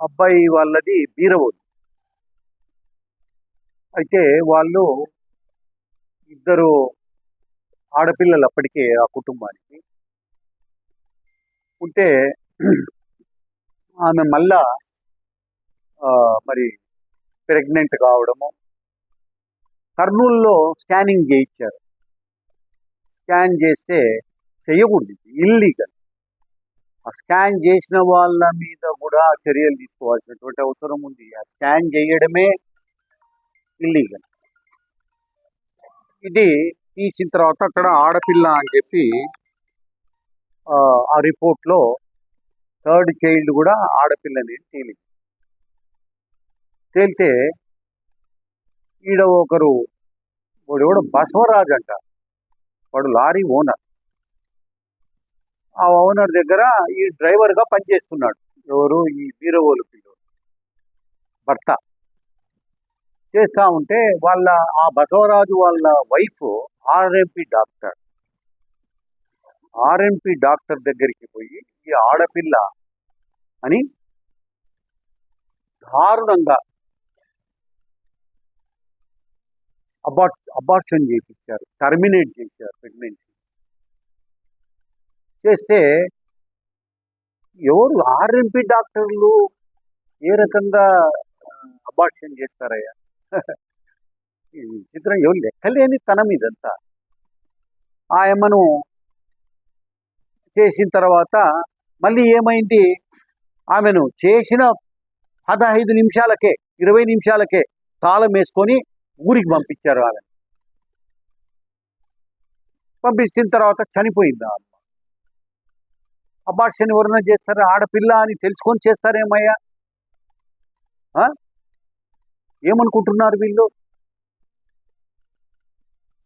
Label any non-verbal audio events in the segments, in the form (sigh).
అబ్బాయి వాళ్ళది బీరవోలు అయితే వాళ్ళు ఇద్దరు ఆడపిల్లలు అప్పటికే ఆ కుటుంబానికి. ఉంటే ఆమె మళ్ళా మరి ప్రెగ్నెంట్ కావడము కర్నూలులో స్కానింగ్ చేయించారు. స్కాన్ చేస్తే చేయకూడదు ఇల్లీగల్. స్కాన్ చేసిన వాళ్ళ మీద కూడా చర్యలు తీసుకోవాల్సినటువంటి అవసరం ఉంది. ఆ స్కాన్ చేయడమే ఇల్లీగల్ ఇది తీసిన తర్వాత అక్కడ ఆడపిల్ల అని చెప్పి ఆ, రిపోర్ట్లో థర్డ్ చైల్డ్ కూడా ఆడపిల్లని తేలింది. తేలితే ఈడ ఒకరు వాడు ఎవడో బసవరాజు అంట వాడు లారీ ఓనర్. ఆ ఓనర్ దగ్గర ఈ డ్రైవర్గా పనిచేస్తున్నాడు. ఎవరు? ఈ బీరవోలు పిల్లలు. భర్త. చేస్తా ఉంటే వాళ్ళ ఆ బసవరాజు వాళ్ళ wife RMP doctor. RMP doctor దగ్గరికి పోయి ఈ ఆడపిల్ల అని దారుణంగా అబార్ట్ అబార్షన్ చేయించారు టర్మినేట్ చేశారు ప్రెగ్నెన్సీ. చేస్తే ఎవరు ఆర్ఎంపీ డాక్టర్లు ఏ రకంగా అబార్షన్ చేస్తారయ్యా? (laughs) చిత్రం ఎవరు లెక్కలేని తనం ఇదంతా. ఆయమ్మను చేసిన తర్వాత మళ్ళీ ఏమైంది? ఆమెను చేసిన పదహైదు నిమిషాలకే ఇరవై నిమిషాలకే తాళం వేసుకొని ఊరికి పంపించారు ఆమె పంపించిన తర్వాత చనిపోయింది ఆమె. అబార్షన్ ఎవరైనా చేస్తారా? ఆడపిల్ల అని తెలుసుకొని చేస్తారేమయ్యా? ఆ? ఏమనుకుంటున్నారు వీళ్ళు?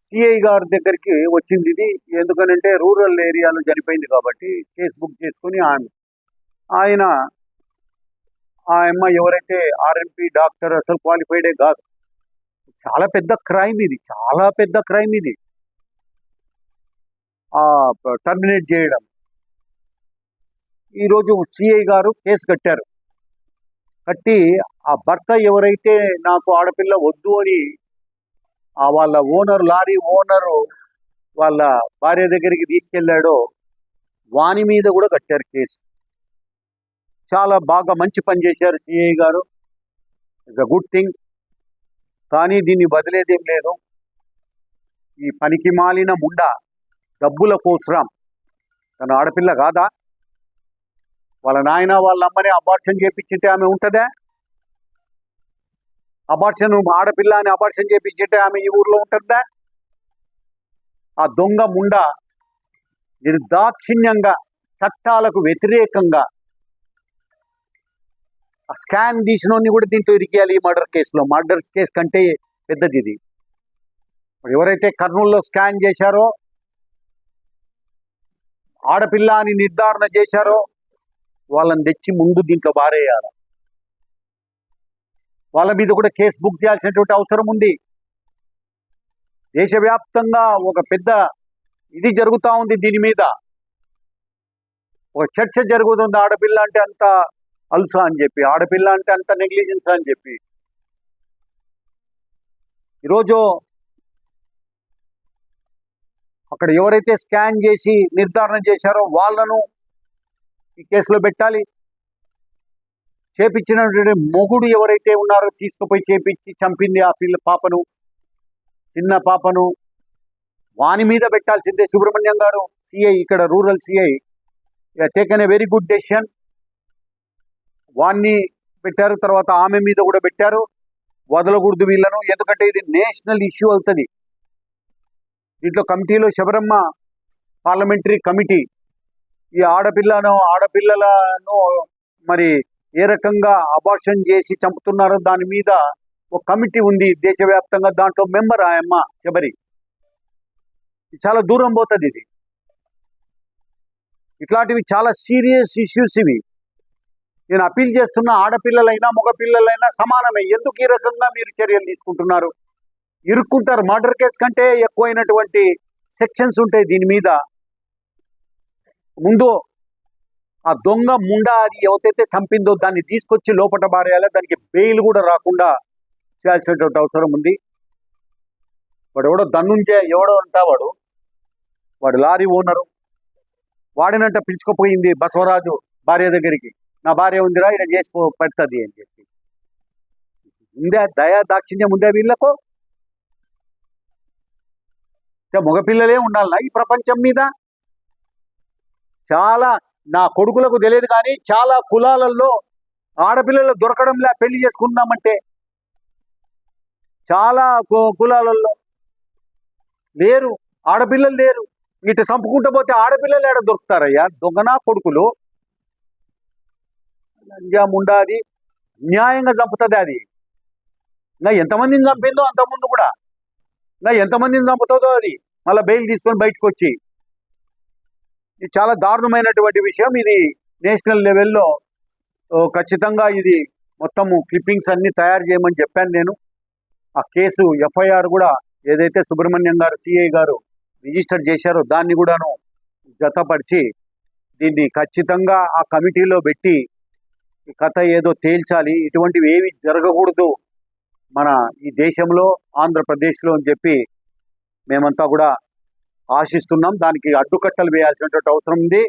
సిఐ గారి దగ్గరికి వచ్చింది ఇది. ఎందుకనంటే రూరల్ ఏరియాలో చనిపోయింది కాబట్టి కేసు బుక్ చేసుకుని ఆయన ఆయన ఆ అమ్మ ఎవరైతే ఆర్ఎంపీ డాక్టర్ అసలు క్వాలిఫైడే కాదు. చాలా పెద్ద క్రైమ్ ఇది. చాలా పెద్ద క్రైమ్ ఇది. టర్మినేట్ చేయడం. ఈరోజు సిఐ గారు కేసు కట్టారు. కట్టి ఆ భర్త ఎవరైతే నాకు ఆడపిల్ల వద్దు అని ఆ వాళ్ళ ఓనర్ లారీ ఓనరు వాళ్ళ భార్య దగ్గరికి తీసుకెళ్ళాడో వాని మీద కూడా కట్టారు కేసు. చాలా బాగా మంచి పని చేశారు సిఐ గారు. ఇట్స్ అ గుడ్ థింగ్ కానీ దీన్ని వదిలేదేం లేదు. ఈ పనికి మాలిన ముండ డబ్బుల కోసరం. తన ఆడపిల్ల కాదా? వాళ్ళ నాయన వాళ్ళ అమ్మని అబార్షన్ చేపించింటే ఆమె ఉంటుందా? అబార్షన్ ఆడపిల్ల అని అబార్షన్ చేపించింటే ఆమె ఈ ఊర్లో ఉంటుందా? ఆ దొంగ ముండ నిర్దాక్షిణ్యంగా చట్టాలకు వ్యతిరేకంగా ఆ స్కాన్ తీసినోన్ని కూడా దీంట్లో ఇరికేయాలి ఈ మర్డర్ కేసులో మర్డర్ కేసు కంటే పెద్దది ఇది. ఎవరైతే కర్నూలులో స్కాన్ చేశారో ఆడపిల్ల అని నిర్ధారణ చేశారో వాళ్ళని తెచ్చి ముందు దీంట్లో బారేయాలి వాళ్ళ మీద కూడా కేసు బుక్ చేయాల్సినటువంటి అవసరం ఉంది. దేశవ్యాప్తంగా ఒక పెద్ద ఇది జరుగుతూ ఉంది దీని మీద. ఒక చర్చ జరుగుతుంది ఆడపిల్ల అంటే అంత అల్సా అని చెప్పి ఆడపిల్ల అంటే అంత నెగ్లిజెన్స్ అని చెప్పి. ఈరోజు అక్కడ ఎవరైతే స్కాన్ చేసి నిర్ధారణ చేశారో వాళ్ళను ఈ కేసులో పెట్టాలి. చేపించినటువంటి మొగుడు ఎవరైతే ఉన్నారో తీసుకుపోయి చేపించి చంపింది ఆ పిల్ల పాపను చిన్న పాపను వాని మీద పెట్టాల్సిందే సుబ్రహ్మణ్యం గారు సిఐ ఇక్కడ rural CI taken a very good decision వాన్ని పెట్టారు తర్వాత ఆమె మీద కూడా పెట్టారు. వదలకూడదు వీళ్ళను ఎందుకంటే ఇది నేషనల్ ఇష్యూ అవుతుంది. దీంట్లో కమిటీలో శబరమ్మ పార్లమెంటరీ కమిటీ ఈ ఆడపిల్లను ఆడపిల్లలను మరి ఏ రకంగా అబార్షన్ చేసి చంపుతున్నారో దాని మీద ఒక కమిటీ ఉంది దేశవ్యాప్తంగా. దాంట్లో మెంబర్ ఆయమ్మ శబరి. చాలా దూరం పోతుంది ఇది. ఇట్లాంటివి చాలా సీరియస్ ఇష్యూస్ ఇవి. నేను అప్పీల్ చేస్తున్న ఆడపిల్లలైనా మగపిల్లలైనా సమానమే. ఎందుకు ఈ రకంగా మీరు చర్యలు తీసుకుంటున్నారు? ఇరుక్కుంటారు. మర్డర్ కేసు కంటే ఎక్కువైనటువంటి సెక్షన్స్ ఉంటాయి దీని మీద. ముందు ఆ దొంగ ముండ అది ఎవరైతే చంపిందో దాన్ని తీసుకొచ్చి లోపల బారేయాలి దానికి బెయిల్ కూడా రాకుండా చేయాల్సినటువంటి అవసరం ఉంది. వాడు ఎవడో దన్నుంచే ఎవడో అంటా వాడు వాడు లారీ ఓనరు. వాడినంట పిలుచుకుపోయింది బసవరాజు భార్య దగ్గరికి. నా భార్య ఉందిరా ఇలా చేసి పెడుతుంది అని చెప్పి. ఉందే దయా దాక్షిణ్యం ఉందే వీళ్ళకు? మగపిల్లలే ఉండాలనా ఈ ప్రపంచం మీద? చాలా నా కొడుకులకు తెలియదు కానీ చాలా కులాలలో ఆడపిల్లలు దొరకడంలే పెళ్ళి చేసుకుందామంటే చాలా కు- కులాలలో లేరు ఆడపిల్లలు లేరు. ఇటు చంపుకుంటూ పోతే ఆడపిల్లలు ఏడ దొరుకుతారయ్యా? దొంగనా కొడుకులు? లంజా న్యాయంగా చంపుతుంది అది. ఇంకా ఎంతమందిని చంపిందో అంతకుముందు కూడా. ఇంకా ఎంతమందిని చంపుతుందో అది. మళ్ళీ బెయిల్ తీసుకొని బయటకు వచ్చి ఇది చాలా దారుణమైనటువంటి విషయం. ఇది నేషనల్ లెవెల్లో ఖచ్చితంగా ఇది మొత్తము క్లిప్పింగ్స్ అన్ని తయారు చేయమని చెప్పాను నేను. ఆ కేసు ఎఫ్ఐఆర్ కూడా ఏదైతే సుబ్రహ్మణ్యం గారు సిఐ గారు రిజిస్టర్ చేశారో దాన్ని కూడాను జతపరిచి దీన్ని ఖచ్చితంగా ఆ కమిటీలో పెట్టి ఈ కథ ఏదో తేల్చాలి. ఇటువంటివి ఏవి జరగకూడదు మన ఈ దేశంలో ఆంధ్రప్రదేశ్లో అని చెప్పి మేమంతా కూడా ఆశిస్తున్నాం. దానికి అడ్డుకట్టలు వేయాల్సినటువంటి అవసరం ఉంది.